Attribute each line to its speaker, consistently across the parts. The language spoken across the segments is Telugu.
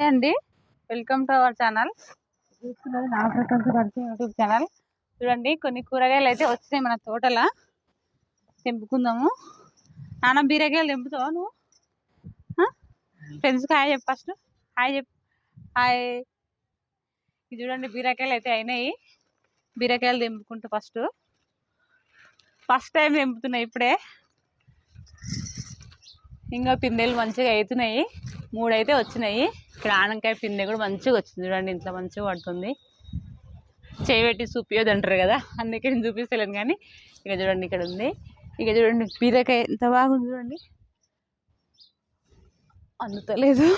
Speaker 1: అండి. వెల్కమ్ టు అవర్ ఛానల్ చూస్తున్నది నా ప్రపంచ యూట్యూబ్ ఛానల్ చూడండి కొన్ని కూరగాయలు అయితే వచ్చినాయి మన తోటల. తెంపుకుందాము. నాన్న బీరకాయలు తెంపుతావా నువ్వు? ఫ్రెండ్స్కి హాయ్ చెప్పు ఫస్ట్ హాయ్ చెప్పు. హాయ్ ఇది చూడండి బీరకాయలు అయితే అయినాయి. బీరకాయలు తెంపుకుంటా ఫస్ట్ ఫస్ట్ టైం తెంపుతున్నాయి ఇప్పుడే. ఇంకా పిందెలు మంచిగా అవుతున్నాయి మూడు అయితే వచ్చినాయి. ఇక్కడ ఆనకాయ పిందె కూడా మంచిగా వచ్చింది చూడండి ఇంట్లో మంచిగా పడుతుంది. చేయబెట్టి చూపియొద్దు అంటారు కదా అందుకే నేను చూపిస్తలేను కానీ ఇక చూడండి ఇక్కడ ఉంది. ఇక చూడండి బీరకాయ ఎంత బాగుంది చూడండి. అందుతలేదు.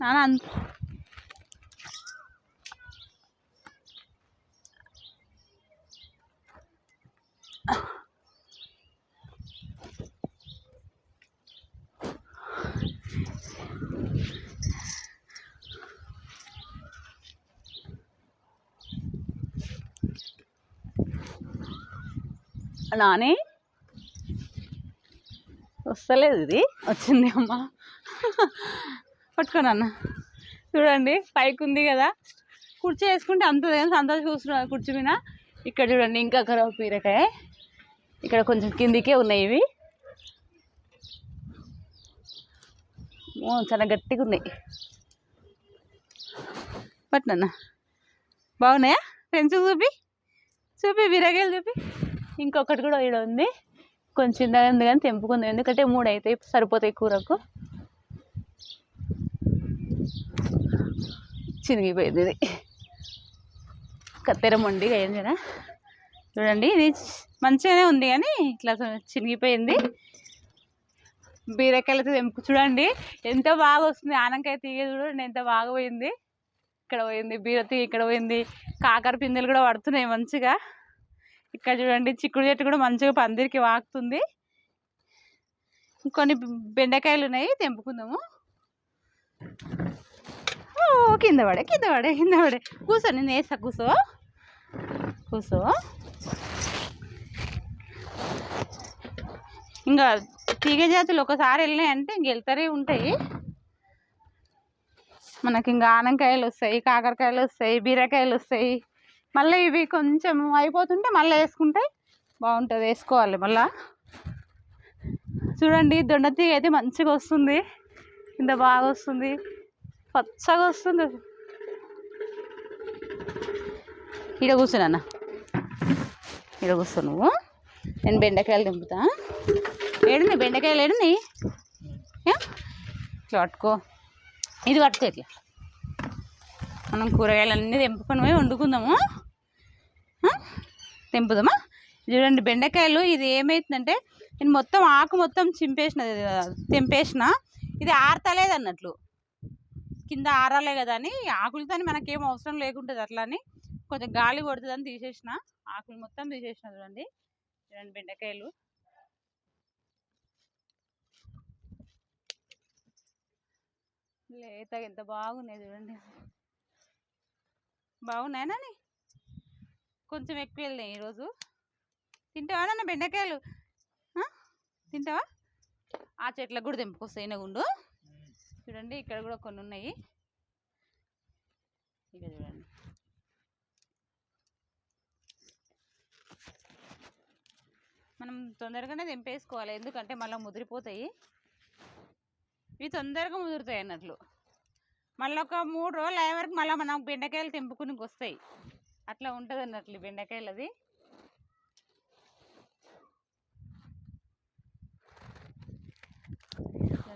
Speaker 1: నాన్న అంత నాని? వస్తలేదు ఇది. వచ్చింది అమ్మ. పట్టుకోను అన్న? చూడండి పైకి ఉంది కదా. కుర్చీ వేసుకుంటే అంత సంతోష చూస్తున్నాను కుర్చీ మీద? ఇక్కడ చూడండి ఇంకా కరవ పీరకాయ ఇక్కడ కొంచెం కిందికే ఉన్నాయి ఇవి. ఓ, చాలా గట్టిగా ఉన్నాయి. పట్నన్నా బాగున్నాయా? ఫ్రెండ్స్ చూపి. చూపి బీరకాయలు చూపి. ఇంకొకటి కూడా ఈడ ఉంది. కొంచెం చిన్నగా ఉంది కానీ తెంపుకుంది. ఎందుకంటే మూడు అవుతాయి సరిపోతాయి కూరకు. చినిగిపోయింది ఇది. కత్తెర మొండి అయిందినా చూడండి ఇది మంచిగానే ఉంది కానీ ఇట్లా చినిగిపోయింది. బీరకాయలతో తెంపు చూడండి ఎంత బాగా వస్తుంది. ఆనంకాయ తీగ చూడండి ఎంత బాగా పోయింది. ఇక్కడ పోయింది బీరతి ఇక్కడ పోయింది కాకర పిందెలు కూడా పడుతున్నాయి మంచిగా. ఇక్కడ చూడండి చిక్కుడు చెట్టు కూడా మంచిగా పందిరికి వాకుతుంది. కొన్ని బెండకాయలు ఉన్నాయి తెంపుకుందాము. ఓ కింద పడే కింద పడే కింద పడే. కూర్చో నేను వేస్తా కూర్చో కూర్చో ఇంకా తీగ జాతులు ఒకసారి వెళ్ళినాయంటే ఇంక వెళ్తారే ఉంటాయి. మనకి ఇంకా ఆనంకాయలు వస్తాయి కాకరకాయలు వస్తాయి బీరకాయలు వస్తాయి మళ్ళీ ఇవి కొంచెం అయిపోతుంటే మళ్ళీ వేసుకుంటే బాగుంటుంది వేసుకోవాలి మళ్ళా. చూడండి దొండతీగ అయితే మంచిగా వస్తుంది ఇంత బాగా వస్తుంది పచ్చగా వస్తుంది ఈడ కూర్చున్నా ఈడ కూర్చో నువ్వు. నేను బెండకాయలు దింపుతా. ఏడున్నాయి బెండకాయలు ఏడున్నాయి ఏ? ఇట్లా పట్టుకో. ఇది పడితే ఇట్లా మనం కూరగాయలన్నీ తెంపుకొని పోయి వండుకుందాము. తెంపుదామా? చూడండి బెండకాయలు ఇది ఏమవుతుందంటే నేను మొత్తం ఆకు మొత్తం చింపేసిన తెంపేసిన. ఇది ఆరతలేదు అన్నట్లు కింద ఆరాలే కదా అని ఆకులతో మనకేం అవసరం లేకుంటుంది అట్లా అని కొంచెం గాలి కొడుతుందని తీసేసిన. ఆకులు మొత్తం తీసేసిన చూడండి. చూడండి బెండకాయలు. లేత ఎంత బాగున్నాయి చూడండి. బాగున్నాయనా కొంచెం ఎక్కువ వెళ్ళినాయి ఈరోజు. తింటావా నాన్న బెండకాయలు? తింటావా? ఆ చెట్లకు కూడా తెంపుకొస్తాయి గుండు. చూడండి ఇక్కడ కూడా కొన్ని ఉన్నాయి. ఇక చూడండి. మనం తొందరగానే తెంపేసుకోవాలి ఎందుకంటే మళ్ళీ ముదిరిపోతాయి. ఇవి తొందరగా ముదురుతాయి అన్నట్లు. మళ్ళీ ఒక మూడు రోజులు అయ్యే వరకు మళ్ళీ మనం బెండకాయలు తెంపుకునికి వస్తాయి. అట్లా ఉంటుంది అన్నట్లు బెండకాయలు అది.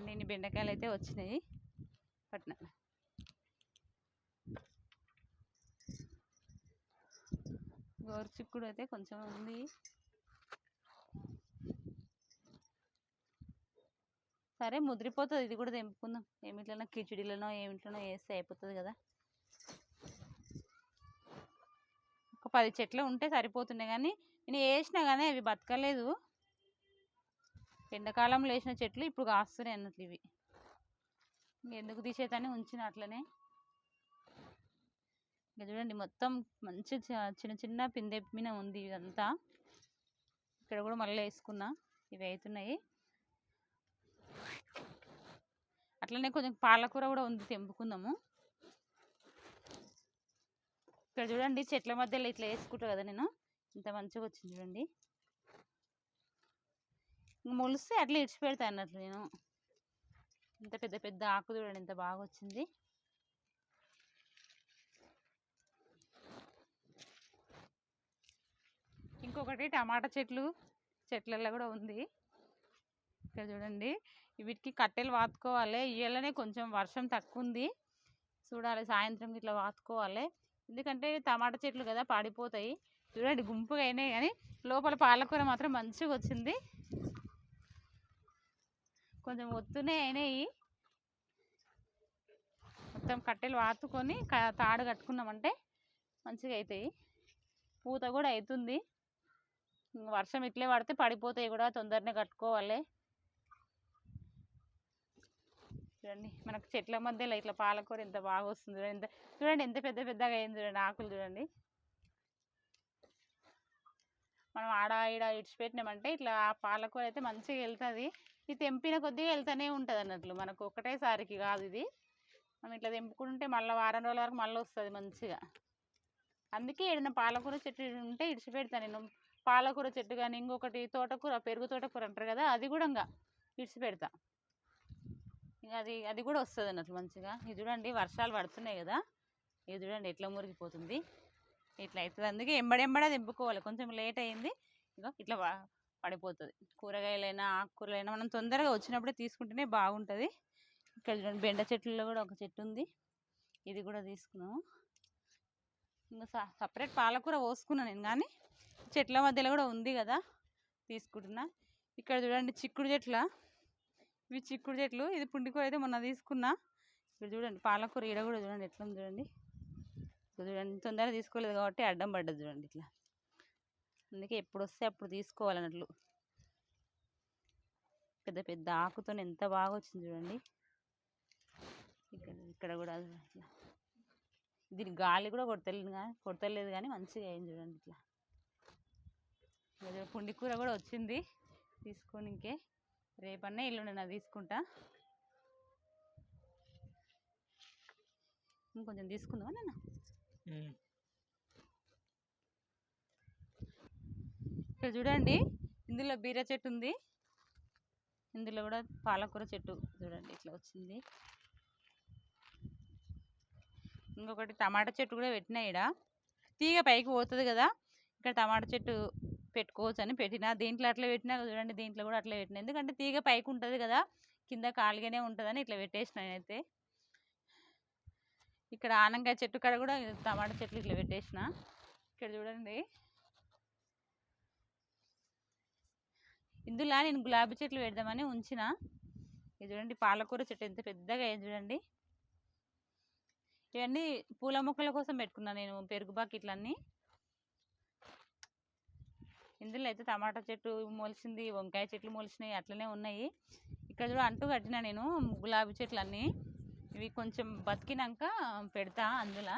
Speaker 1: ఇన్ని బెండకాయలు అయితే వచ్చినాయి. పట్న. గోరు చిక్కుడు అయితే కొంచెం ఉంది. సరే ముదిరిపోతుంది ఇది కూడా తెంపుకుందాం. ఏమిట్లనో కిచిడీలనో ఏమిట్లనో వేస్తే అయిపోతుంది కదా. ఒక పది చెట్లు ఉంటే సరిపోతున్నాయి కానీ నేను వేసినా కానీ అవి బతకలేదు. ఎండాకాలంలో వేసిన చెట్లు ఇప్పుడు కాస్తున్నాయి అన్నట్లు ఇవి. ఎందుకు తీసేతని ఉంచిన అట్లనే. ఇక చూడండి మొత్తం మంచి చ- చిన్న చిన్న పిందె ఉంది ఇదంతా. ఇక్కడ కూడా మళ్ళీ వేసుకున్నా. ఇవి అవుతున్నాయి అట్లనే కొంచెం పాలకూర కూడా ఉంది తెంపుకుందాము. ఇక్కడ చూడండి చెట్ల మధ్యలో ఇట్లా వేసుకుంటా కదా నేను. ఇంత మంచిగా వచ్చింది చూడండి. మొలిస్తే అట్లా ఇడిచిపెడతా అన్నట్లు నేను. ఇంత పెద్ద పెద్ద ఆకు చూడండి ఇంత బాగా వచ్చింది. ఇంకొకటి టమాటా చెట్లు చెట్లలో కూడా ఉంది. ఇక్కడ చూడండి. వీటికి కట్టెలు వాతుకోవాలి. ఇయ్యాలనే కొంచెం వర్షం తక్కువ ఉంది చూడాలి సాయంత్రం ఇట్లా వాతుకోవాలి. ఎందుకంటే టమాటా చెట్లు కదా పాడిపోతాయి. చూడండి గుంపుగా అయినాయి కానీ లోపల పాలకూర మాత్రం మంచిగా వచ్చింది. కొంచెం ఒత్తునే అయినాయి. మొత్తం కట్టెలు వాతుకొని తాడు కట్టుకున్నామంటే మంచిగా అవుతాయి పూత కూడా అవుతుంది వర్షం ఇట్లే పడితే పడిపోతాయి కూడా తొందరనే కట్టుకోవాలి. చూడండి. మనకు చెట్ల మధ్యలో ఇట్లా పాలకూర ఎంత బాగా వస్తుంది ఎంత చూడండి ఎంత పెద్ద పెద్దగా అయింది చూడండి ఆకులు చూడండి. మనం ఆడ ఈడ ఇడిచిపెట్టినామంటే ఇట్లా ఆ పాలకూర అయితే మంచిగా వెళ్తుంది. ఇది తెంపిన కొద్దిగా వెళ్తూనే ఉంటుంది అన్నట్లు. మనకు ఒకటేసారికి కాదు ఇది. మనం ఇట్లా తెంపుకుంటే మళ్ళీ వారం రోజుల వరకు మళ్ళీ వస్తుంది మంచిగా. అందుకే ఏదైనా పాలకూర చెట్టు ఉంటే ఇడిచిపెడతాను నేను. పాలకూర చెట్టు కానీ ఇంకొకటి తోటకూర పెరుగు తోటకూర అంటారు కదా అది కూడా ఇంకా ఇడిచిపెడతా. అది అది కూడా వస్తుంది అన్నట్లు మంచిగా. ఇది చూడండి వర్షాలు పడుతున్నాయి కదా. ఇది చూడండి ఎట్లా మురిగిపోతుంది. ఇట్లా అవుతుంది. అందుకే ఎంబడెంబడే తెంపుకోవాలి కొంచెం లేట్ అయింది ఇంకా ఇట్లా పడిపోతుంది. కూరగాయలైనా ఆకుకూరలైనా మనం తొందరగా వచ్చినప్పుడే తీసుకుంటేనే బాగుంటుంది. ఇక్కడ చూడండి బెండ చెట్లలో కూడా ఒక చెట్టు ఉంది. ఇది కూడా తీసుకున్నాము. ఇంకా సపరేట్ పాలకూర పోసుకున్నాను నేను కానీ చెట్ల మధ్యలో కూడా ఉంది కదా తీసుకుంటున్నా. ఇక్కడ చూడండి చిక్కుడు చెట్ల. ఇవి చిక్కుడు చెట్లు. ఇది పుండికూర అయితే మొన్న తీసుకున్నా. ఇక్కడ చూడండి పాలకూర ఈడ కూడా చూడండి ఎట్లా ఉంది చూడండి చూడండి తొందరగా తీసుకోలేదు కాబట్టి అడ్డం పడ్డది చూడండి ఇట్లా. అందుకే ఎప్పుడు వస్తే అప్పుడు తీసుకోవాలన్నట్లు. పెద్ద పెద్ద ఆకుతో ఎంత బాగా వచ్చింది చూడండి. ఇక్కడ ఇక్కడ కూడా ఇట్లా. దీని గాలి కూడా కొడతలేదు కానీ కొడతలేదు కానీ మంచిగా అయింది చూడండి ఇట్లా. పుండి కూర కూడా వచ్చింది. తీసుకొని ఇంకే. రేపన్నా ఎల్లుండి నా తీసుకుంటా ఇంకొంచెం తీసుకుందామా నాన్న? ఇక్కడ చూడండి ఇందులో బీర చెట్టు ఉంది. ఇందులో కూడా పాలకూర చెట్టు చూడండి ఇట్లా వచ్చింది. ఇంకొకటి టమాటా చెట్టు కూడా పెట్టినా ఈడ. తీగ పైకి పోతుంది కదా ఇక్కడ టమాటా చెట్టు పెట్టుకోవచ్చు అని పెట్టిన దీంట్లో అట్లా పెట్టినా చూడండి దీంట్లో కూడా అట్లా పెట్టిన. ఎందుకంటే తీగ పైకి ఉంటుంది కదా కింద ఖాళీగానే ఉంటుందని ఇట్లా పెట్టేసిన నేనైతే. ఇక్కడ ఆనంకాయ చెట్టు కాడ కూడా టమాటా చెట్లు ఇట్లా పెట్టేసిన. ఇక్కడ చూడండి. ఇందులో నేను గులాబీ చెట్లు పెడదామని ఉంచిన. ఇది చూడండి పాలకూర చెట్టు ఎంత పెద్దగా అయింది చూడండి. ఇవన్నీ పూల మొక్కల కోసం పెట్టుకున్నాను నేను పెరుగు బాకెట్లన్నీ. ఇందులో అయితే టమాటా చెట్టు మొలిసింది వంకాయ చెట్లు మొలిసినాయి అట్లనే ఉన్నాయి. ఇక్కడ చూడ అంటూ కట్టిన నేను గులాబీ చెట్లు అన్నీ ఇవి కొంచెం బతికినాక పెడతా అందులో.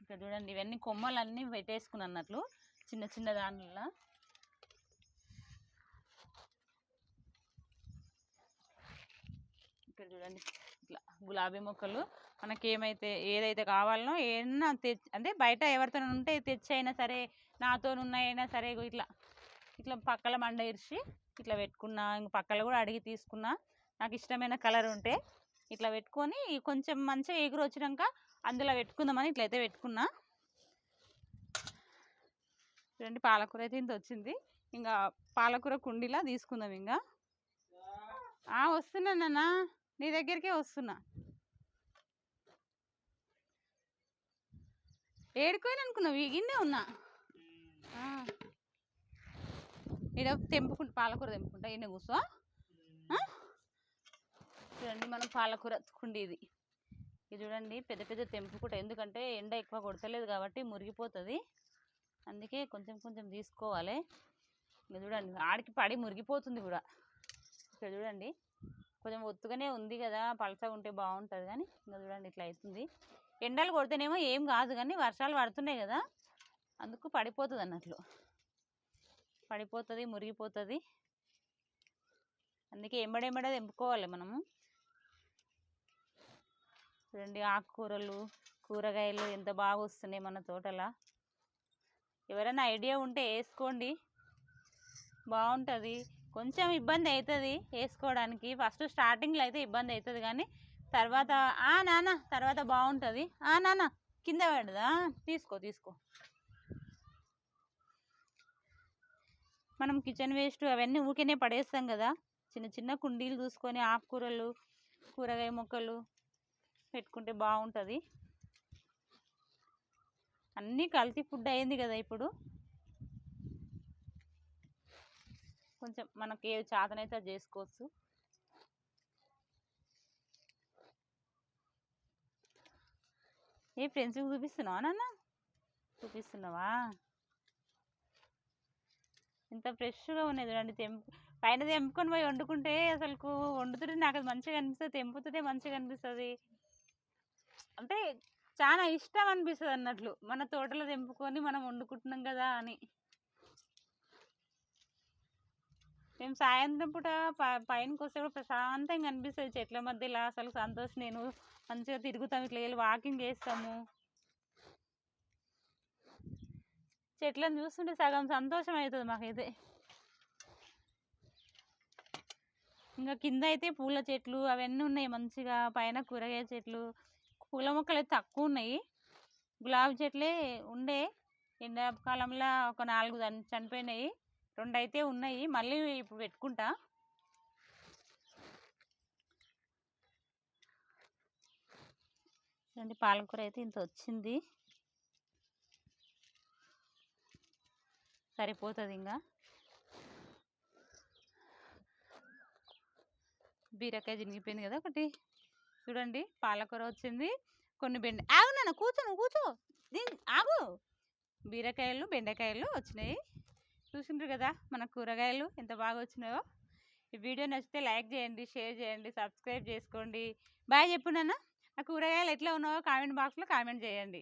Speaker 1: ఇక్కడ చూడండి ఇవన్నీ కొమ్మలన్నీ పెట్టేసుకుని అన్నట్లు చిన్న చిన్న దానిలో. ఇక్కడ చూడండి ఇట్లా గులాబీ మొక్కలు. మనకి ఏమైతే ఏదైతే కావాలనో ఏమన్నా తెచ్చి అంటే బయట ఎవరితో ఉంటే తెచ్చి అయినా సరే నాతో ఉన్నాయైనా సరే ఇట్లా ఇట్లా పక్కల మండ ఇరిచి ఇట్లా పెట్టుకున్నా ఇంక పక్కల కూడా అడిగి తీసుకున్నా నాకు ఇష్టమైన కలర్ ఉంటే ఇట్లా పెట్టుకొని కొంచెం మంచిగా ఎగురు వచ్చినాక అందులో పెట్టుకుందామని ఇట్లయితే పెట్టుకున్నా. చూడండి పాలకూర అయితే ఇంత వచ్చింది. ఇంకా పాలకూర కుండీలా తీసుకుందాం ఇంకా వస్తున్నానన్నా వస్తున్నా నీ దగ్గరికే వస్తున్నా. ఏడుకోని అనుకున్నావు ఉన్నా. ఈడ తెంపుకుంటా పాలకూర తెంపుకుంటా. ఈయన కూర్చో? చూడండి మనం పాలకూర కుండి ఇది ఇది చూడండి పెద్ద పెద్ద తెంపుకుంటా ఎందుకంటే ఎండ ఎక్కువ కొడతలేదు కాబట్టి మురిగిపోతుంది. అందుకే కొంచెం కొంచెం తీసుకోవాలి. ఇంకా చూడండి ఆడికి పడి మురిగిపోతుంది కూడా. ఇక్కడ చూడండి కొంచెం ఒత్తుగానే ఉంది కదా. పలసగా ఉంటే బాగుంటుంది కానీ ఇంకా చూడండి ఇట్లా అవుతుంది. ఎండలు కొడితేనేమో ఏం కాదు కానీ వర్షాలు పడుతున్నాయి కదా అందుకు పడిపోతుంది అన్నట్లు. పడిపోతుంది మురిగిపోతుంది. అందుకే ఎంబడెంబడ తెంపుకోవాలి మనము. చూడండి ఆకుకూరలు కూరగాయలు ఎంత బాగా వస్తున్నాయి మన తోటలో. ఎవరైనా ఐడియా ఉంటే వేసుకోండి. బాగుంటుంది. కొంచెం ఇబ్బంది అవుతుంది వేసుకోవడానికి. ఫస్ట్ స్టార్టింగ్లో అయితే ఇబ్బంది అవుతుంది కానీ తర్వాత ఆ నాన్న తర్వాత బాగుంటుంది ఆ నాన్న కింద పడదా? తీసుకో తీసుకో. మనం కిచెన్ వేస్ట్ అవన్నీ ఊరికేనే పడేస్తాం కదా. చిన్న చిన్న కుండీలు చూసుకొని ఆకుకూరలు కూరగాయ మొక్కలు పెట్టుకుంటే బాగుంటుంది అన్నీ కల్తీ ఫుడ్ అయింది కదా ఇప్పుడు. కొంచెం మనకి ఏది చేతనైతే అది చేసుకోవచ్చు. ఏ ఫ్రెండ్స్కి చూపిస్తున్నావా నాన్న? చూపిస్తున్నావా? ఎంత ఫ్రెష్గా ఉన్నాయి చూడండి తెంపు పైన తెంపుకొని పోయి వండుకుంటే అసలు వండుతుంటే నాకు అది మంచిగా అనిపిస్తుంది తెంపుతుంటే మంచిగా అనిపిస్తుంది అంటే చాలా ఇష్టం అనిపిస్తుంది అన్నట్లు. మన తోటలో తెంపుకొని మనం వండుకుంటున్నాం కదా అని. మేము సాయంత్రం పూట ప పైనకి వస్తే కూడా ప్రశాంతంగా అనిపిస్తుంది. చెట్ల మధ్యలో అసలు సంతోష్ నేను మంచిగా తిరుగుతాం ఇట్లా వెళ్ళి వాకింగ్ చేస్తాము. చెట్లను చూస్తుంటే సగం సంతోషం అవుతుంది మాకైతే. ఇంకా కింద అయితే పూల చెట్లు అవన్నీ ఉన్నాయి మంచిగా పైన కూరగాయ చెట్లు. పూల మొక్కలు అయితే తక్కువ ఉన్నాయి. గులాబీ చెట్లే ఉండే. ఎండాకాలంలో ఒక నాలుగు చని- చనిపోయినాయి. రెండు అయితే ఉన్నాయి. మళ్ళీ ఇప్పుడు పెట్టుకుంటా. చూడండి పాలకూర అయితే ఇంత వచ్చింది. సరిపోతుంది ఇంకా బీరకాయ చినిగిపోయింది కదా ఒకటి. చూడండి పాలకూర వచ్చింది. కొన్ని బెండ ఆగు నాన్న కూర్చో నువ్వు కూర్చో. దీని ఆగు. బీరకాయలు బెండకాయలు వచ్చినాయి. చూసిండ్రు కదా మన కూరగాయలు ఎంత బాగా వచ్చినాయో. ఈ వీడియో నచ్చితే లైక్ చేయండి షేర్ చేయండి సబ్స్క్రైబ్ చేసుకోండి. బాయ్ చెప్పు నాన్న. ఆ కూరగాయలు ఎట్లా ఉన్నావో కామెంట్ బాక్స్లో కామెంట్ చేయండి.